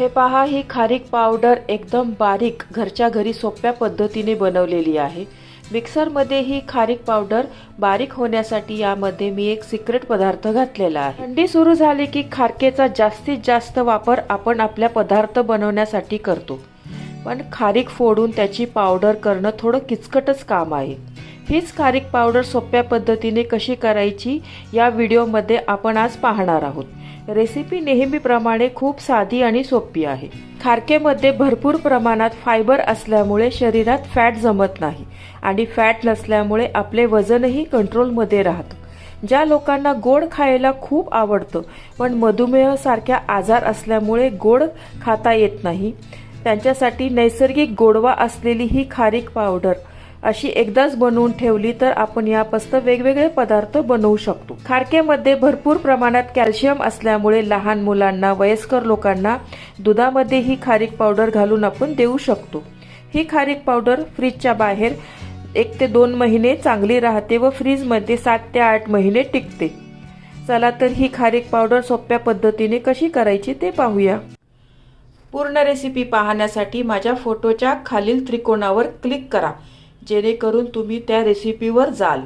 हे पहा ही खारीक पावडर एकदम बारीक घरच्या घरी सोप्या पद्धतीने बनवलेली आहे. मिक्सरमध्ये ही खारीक पावडर बारीक होण्यासाठी यामध्ये मी एक सिक्रेट पदार्थ घातलेला आहे. थंडी सुरू झाली की खारकेचा जास्तीत जास्त वापर आपण आपल्या पदार्थ बनवण्यासाठी करतो. पण खारीक फोडून त्याची पावडर करणं थोडं किचकटच काम आहे. हीच खारीक पावडर सोप्या पद्धतीने कशी करायची या व्हिडिओमध्ये आपण आज पाहणार आहोत. रेसिपी नेहमीप्रमाणे खूप साधी आणि सोपी आहे. खारकेमध्ये भरपूर प्रमाणात फायबर असल्यामुळे शरीरात फॅट जमत नाही आणि फॅट नसल्यामुळे आपले वजनही कंट्रोलमध्ये राहतं. ज्या लोकांना गोड खायला खूप आवडतं पण मधुमेहसारख्या आजार असल्यामुळे गोड खाता येत नाही त्यांच्यासाठी नैसर्गिक गोडवा असलेली ही खारीक पावडर अशी एकदाच बनवून ठेवली तर आपण यापासून वेगवेगळे पदार्थ बनवू शकतो. खारकेमध्ये भरपूर प्रमाणात कॅल्शियम असल्यामुळे लहान मुलांना वयस्कर लोकांना दुधामध्ये ही खारीक पावडर घालून आपण देऊ शकतो. ही खारीक पावडर फ्रीजच्या बाहेर एक ते दोन महिने चांगली राहते व फ्रीजमध्ये सात ते आठ महिने टिकते. चला तर ही खारीक पावडर सोप्या पद्धतीने कशी करायची ते पाहूया. पूर्ण रेसिपी पाहण्यासाठी माझ्या फोटोच्या खालील त्रिकोणावर क्लिक करा. जेणेकरून तुम्ही त्या रेसिपीवर जाल.